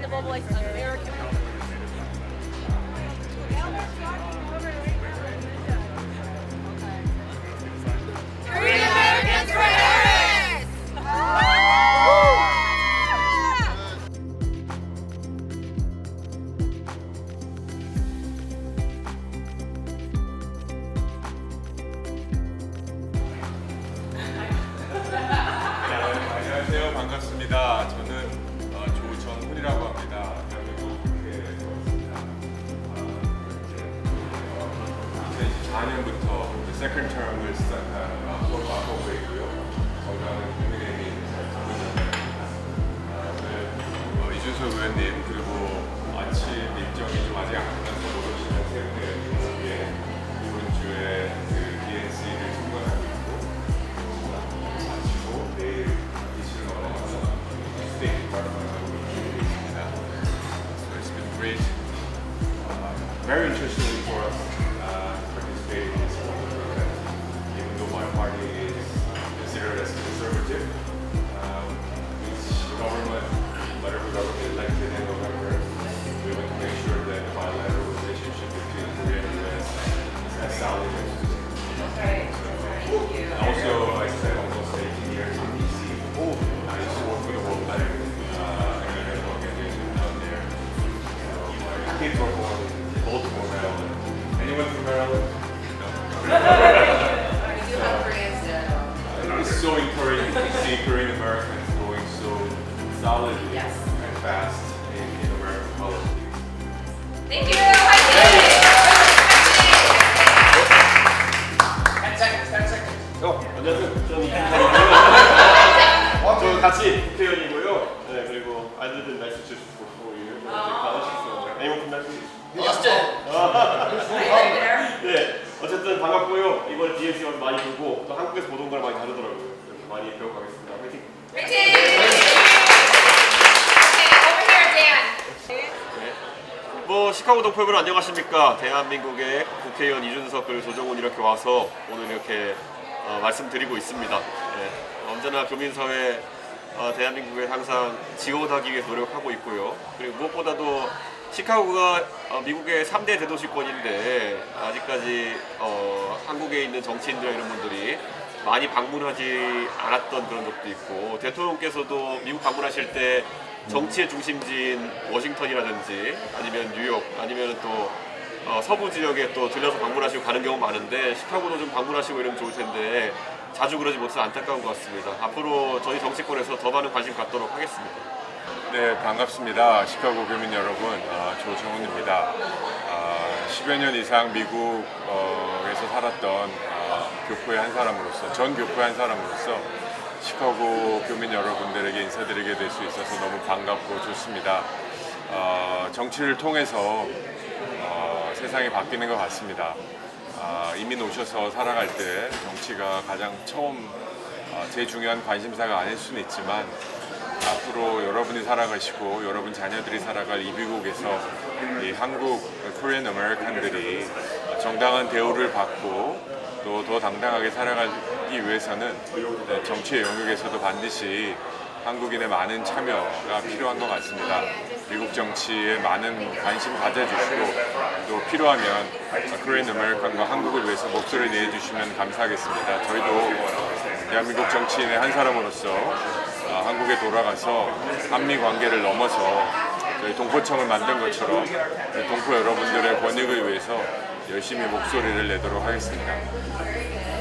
findable voice American. Korean Americans for Harris! 안녕하세요. 반갑습니다. 저는 2004년부터 세컨 텀을 맡고 있고요. 건강은 국민의힘 장관입니다. 오늘 어, 이준석 의원님 그리고 아침 일정이 좀 아직 안 끝나서 모든 시간 세우되 이번 주에 그 DNC를 통과하고 있고 마치고 내일 아, Very interesting for us. Solidly Yes. and fast in, in American politics. Thank you. 화이팅! 어, 안녕하세요. 저는 저 같이 국회의원이고요. 네, 그리고 아들들 날씨 주시고 또 이렇게 받으셨어요. 에이먼 날씨. 네, 어쨌든 반갑고요. 이번 와서 많이 보고 또 한국에서 보던 걸 많이 다르더라고요. 그래서 많이 배워가겠습니다. 뭐 시카고 동포 여러분 안녕하십니까? 대한민국의 국회의원 이준석 그리고 조정훈 이렇게 와서 오늘 이렇게 어, 말씀드리고 있습니다. 예, 언제나 교민사회 어, 대한민국에 항상 지원하기 위해 노력하고 있고요. 그리고 무엇보다도 시카고가 어, 미국의 3대 대도시권인데 아직까지 어, 한국에 있는 정치인들 이런 분들이 많이 방문하지 않았던 그런 적도 있고 대통령께서도 미국 방문하실 때 정치의 중심지인 워싱턴이라든지 아니면 뉴욕 아니면 또 어, 서부 지역에 또 들려서 방문하시고 가는 경우 많은데 시카고도 좀 방문하시고 이러면 좋을 텐데 자주 그러지 못해서 안타까운 것 같습니다. 앞으로 저희 정치권에서 더 많은 관심 갖도록 하겠습니다. 네, 반갑습니다. 시카고 교민 여러분, 아, 조정훈입니다. 아, 10여 년 이상 미국 에서 살았던 아, 교포의 한 사람으로서, 전 교포의 한 사람으로서 시카고 교민 여러분들에게 인사드리게 될 수 있어서 너무 반갑고 좋습니다. 아, 정치를 통해서 어, 세상이 바뀌는 것 같습니다. 아, 이민 오셔서 살아갈 때 정치가 가장 처음 아, 제일 중요한 관심사가 아닐 수는 있지만 앞으로 여러분이 살아가시고 여러분 자녀들이 살아갈 이 미국에서 이 한국 코리안 아메리칸들이 정당한 대우를 받고 또 더 당당하게 살아가기 위해서는 정치의 영역에서도 반드시 한국인의 많은 참여가 필요한 것 같습니다. 미국 정치에 많은 관심 가져주시고 또 필요하면 코리안 아메리칸과 한국을 위해서 목소리 내주시면 감사하겠습니다. 저희도 대한민국 정치인의 한 사람으로서 아, 한국에 돌아가서 한미 관계를 넘어서 동포청을 만든 것처럼 저희 동포 여러분들의 권익을 위해서 열심히 목소리를 내도록 하겠습니다.